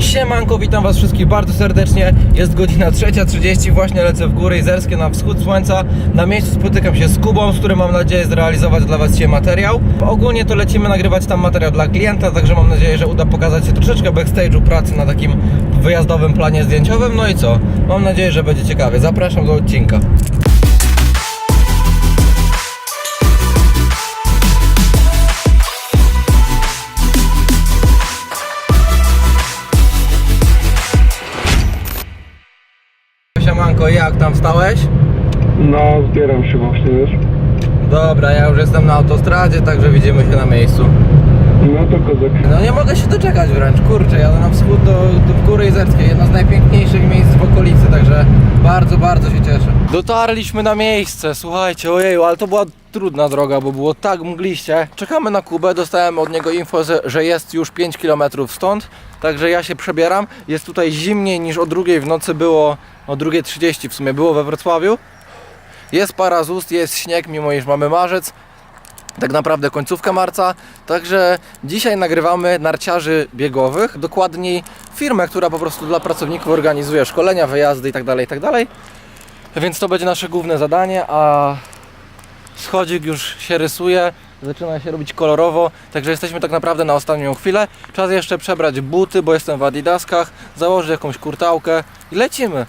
Siemanko, witam was wszystkich bardzo serdecznie. Jest godzina 3.30, właśnie lecę w góry izerskie na wschód słońca. Na miejscu spotykam się z Kubą, z którym mam nadzieję zrealizować dla was dzisiaj materiał. Ogólnie to lecimy nagrywać tam materiał dla klienta, także mam nadzieję, że uda pokazać się troszeczkę backstage'u pracy na takim wyjazdowym planie zdjęciowym. No i co? Mam nadzieję, że będzie ciekawie. Zapraszam do odcinka. Siemanko, jak tam wstałeś? No, zbieram się właśnie, wiesz? Dobra, ja już jestem na autostradzie, także widzimy się na miejscu. No to kozak. No nie mogę się doczekać wręcz, kurczę, jadę na wschód do, do w Góry Izerskie, jedno z najpiękniejszych miejsc w okolicy, także bardzo, bardzo się cieszę. Dotarliśmy na miejsce, słuchajcie, ojeju, ale to była trudna droga, bo było tak mgliście. Czekamy na Kubę, dostałem od niego info, że jest już 5 km stąd, także ja się przebieram. Jest tutaj zimniej niż o drugiej w nocy było, o 2.30 w sumie było we Wrocławiu. Jest para z ust, jest śnieg, mimo iż mamy marzec tak naprawdę końcówka marca. Także dzisiaj nagrywamy narciarzy biegowych, dokładniej firmę, która po prostu dla pracowników organizuje szkolenia, wyjazdy itd. itd. Więc to będzie nasze główne zadanie, a schodzik już się rysuje, zaczyna się robić kolorowo, także jesteśmy tak naprawdę na ostatnią chwilę. Czas jeszcze przebrać buty, bo jestem w adidaskach, założyć jakąś kurtałkę i lecimy.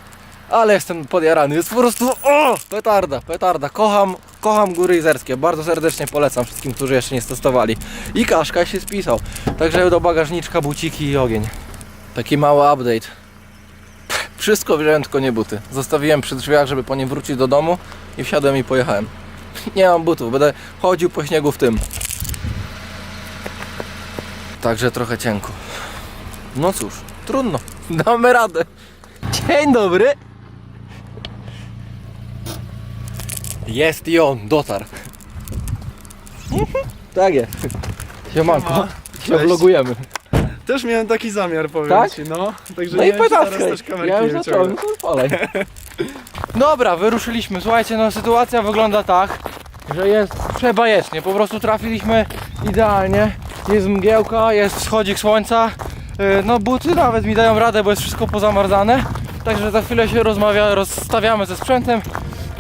Ale jestem podjarany, jest po prostu o, petarda, petarda. Kocham, kocham góry izerskie. Bardzo serdecznie polecam wszystkim, którzy jeszcze nie stosowali. I Kaszka się spisał. Także do bagażniczka, buciki i ogień. Taki mały update. Wszystko wziąłem, tylko nie buty. Zostawiłem przy drzwiach, żeby po nie wrócić do domu i wsiadłem i pojechałem. Nie mam butów, będę chodził po śniegu w tym. Także trochę cienko. No cóż, trudno. Damy radę. Dzień dobry. Jest i on, dotarł. Tak jest. Siemanko. Siema. Się Cześć. vlogujemy. Też miałem taki zamiar, powiem Tak? ci, no. Także No nie i wiem, czy teraz pytaczkę. też kamerki Ja już nie zacząłem, wyciągnę. to. Dobra, wyruszyliśmy. Słuchajcie, no sytuacja wygląda tak, że jest przebajecznie. Po prostu trafiliśmy idealnie. Jest mgiełka, jest wschodzik słońca. Yy, No buty nawet mi dają radę, bo jest wszystko pozamarzane. Także za chwilę się rozmawia, rozstawiamy ze sprzętem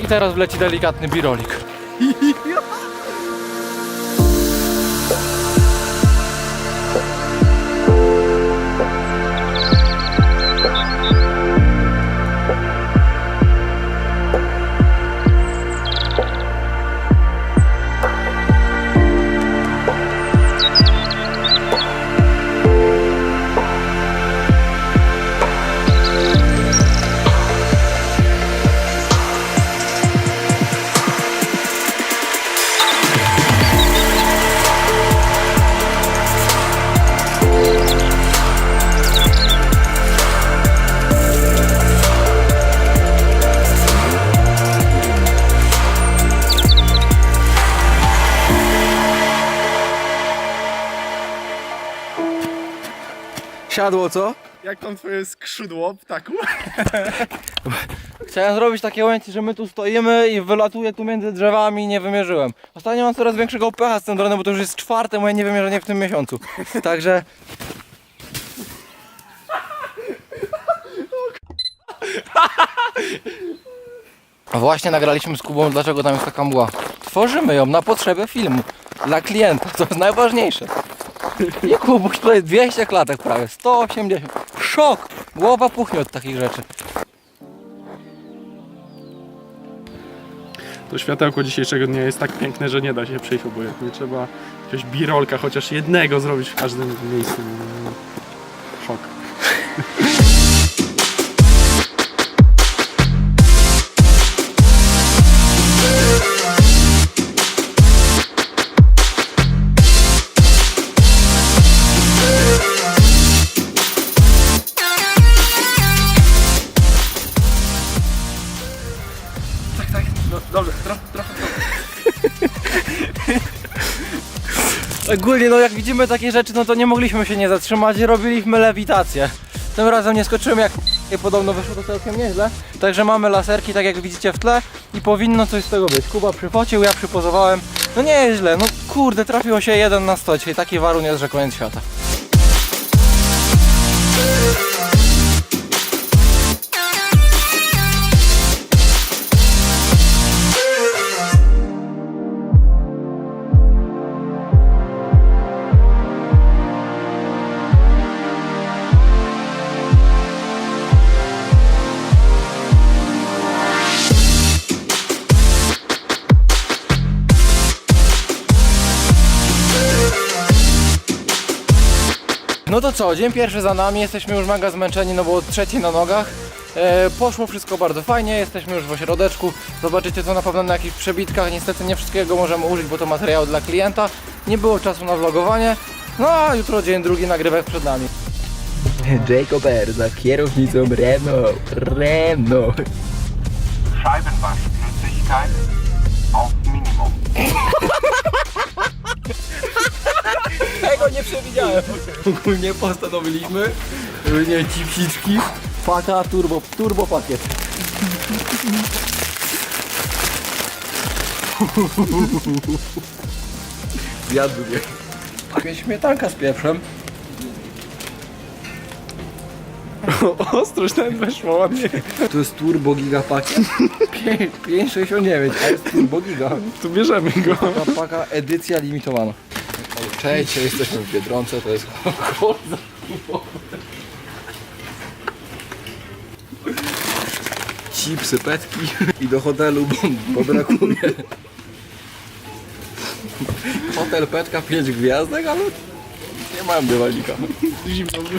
i teraz wleci delikatny birolik. Siadło co? Jak tam twoje skrzydło, ptaku? Chciałem zrobić takie ujęcie, że my tu stoimy i wylatuje tu między drzewami i nie wymierzyłem. Ostatnio mam coraz większego pecha z tym dronem, bo to już jest czwarte moje niewymierzenie w tym miesiącu. Także... Właśnie nagraliśmy z Kubą, dlaczego tam jest taka mgła. Tworzymy ją na potrzeby filmu. Dla klienta, to jest najważniejsze. I Kubuś tutaj 200 klatek prawie, 180. Szok! Głowa puchnie od takich rzeczy. To światełko dzisiejszego dnia jest tak piękne, że nie da się przejść obojętnie. Trzeba jakiegoś birolka, chociaż jednego zrobić w każdym miejscu. Szok. Ogólnie, no jak widzimy takie rzeczy, no to nie mogliśmy się nie zatrzymać i robiliśmy lewitację. Tym razem nie skoczyłem jak i podobno wyszło to całkiem nieźle. Także mamy laserki, tak jak widzicie w tle i powinno coś z tego być. Kuba przypocił, ja przypozowałem. No nie jest źle, no kurde, trafiło się jeden na 100, czyli taki warun jest, że koniec świata. No to co, dzień pierwszy za nami, jesteśmy już mega zmęczeni, no bo od trzeciej na nogach. E, poszło wszystko bardzo fajnie, jesteśmy już w ośrodeczku. Zobaczycie to na pewno na jakichś przebitkach. Niestety nie wszystkiego możemy użyć, bo to materiał dla klienta. Nie było czasu na vlogowanie. No a jutro dzień drugi nagrywek przed nami. Jacober za kierownicą Renault. Renault. Scheibenwaschflüssigkeit auf Minimum. Tego nie przewidziałem. Ogólnie postanowiliśmy, żeby nie ci psiczki, paka turbo, turbo pakiet. Zjadł mnie. Takie śmietanka z pieprzem. Ostrość nawet weszło ładnie. To jest turbo giga pakiet? 5,69, a jest turbo giga. Tu bierzemy go. Paka, paka edycja limitowana. Cześć, jesteśmy w Biedronce, to jest horda Chipsy, petki i do hotelu, bo, bo brakuje. Hotel Petka 5 gwiazdek, ale nie mam dywalika. Zimno w